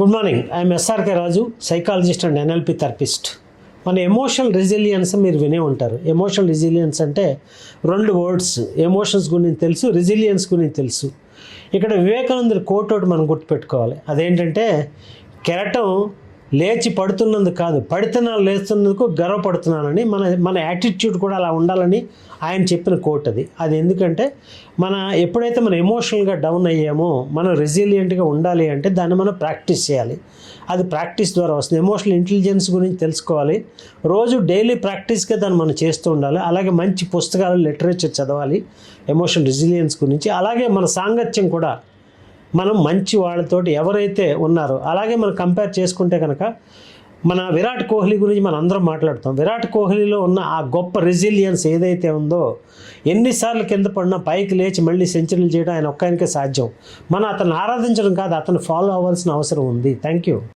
Good morning. I'm SRK Raju psychologist and NLP therapist మన emotional resilience మీరు వినే ఉంటారు. ఎమోషనల్ రెసిలియన్స్ అంటే రెండు వర్డ్స్ ఎమోషన్స్ గురించి తెలుసు రెసిలియన్స్ గురించి తెలుసు. ఇక్కడ వివేకానందుడి కోట్ ఒకటి మనం గుర్తుపెట్టుకోవాలి. అదేంటంటే కెరటం లేచి పడుతున్నందుకు కాదు పడుతున్నాను లేస్తున్నందుకు గర్వపడుతున్నానని మన మన యాటిట్యూడ్ కూడా అలా ఉండాలని ఆయన చెప్పిన కోట్ అది. అది ఎందుకంటే మన ఎప్పుడైతే మనం ఎమోషనల్గా డౌన్ అయ్యామో మనం రెసిలియంట్గా ఉండాలి అంటే దాన్ని మనం ప్రాక్టీస్ చేయాలి. అది ప్రాక్టీస్ ద్వారా వస్తుంది. ఎమోషనల్ ఇంటెలిజెన్స్ గురించి తెలుసుకోవాలి. రోజు డైలీ ప్రాక్టీస్గా దాన్ని మనం చేస్తూ ఉండాలి. అలాగే మంచి పుస్తకాలు లిటరేచర్ చదవాలి. ఎమోషనల్ రెసిలియన్స్ గురించి. అలాగే మన సాంగత్యం కూడా మనం మంచి వాళ్ళతోటి ఎవరైతే ఉన్నారో అలాగే మనం కంపేర్ చేసుకుంటే కనుక మన విరాట్ కోహ్లీ గురించి మనం అందరం మాట్లాడుతాం. విరాట్ కోహ్లీలో ఉన్న ఆ గొప్ప రెసిలియన్స్ ఏదైతే ఉందో ఎన్నిసార్లు కింద పడినా పైకి లేచి మళ్ళీ సెంచరీలు చేయడం ఆయన ఒక్కరికే సాధ్యం. మనం అతను ఆరాధించడం కాదు అతను ఫాలో అవ్వాల్సిన అవసరం ఉంది. Thank you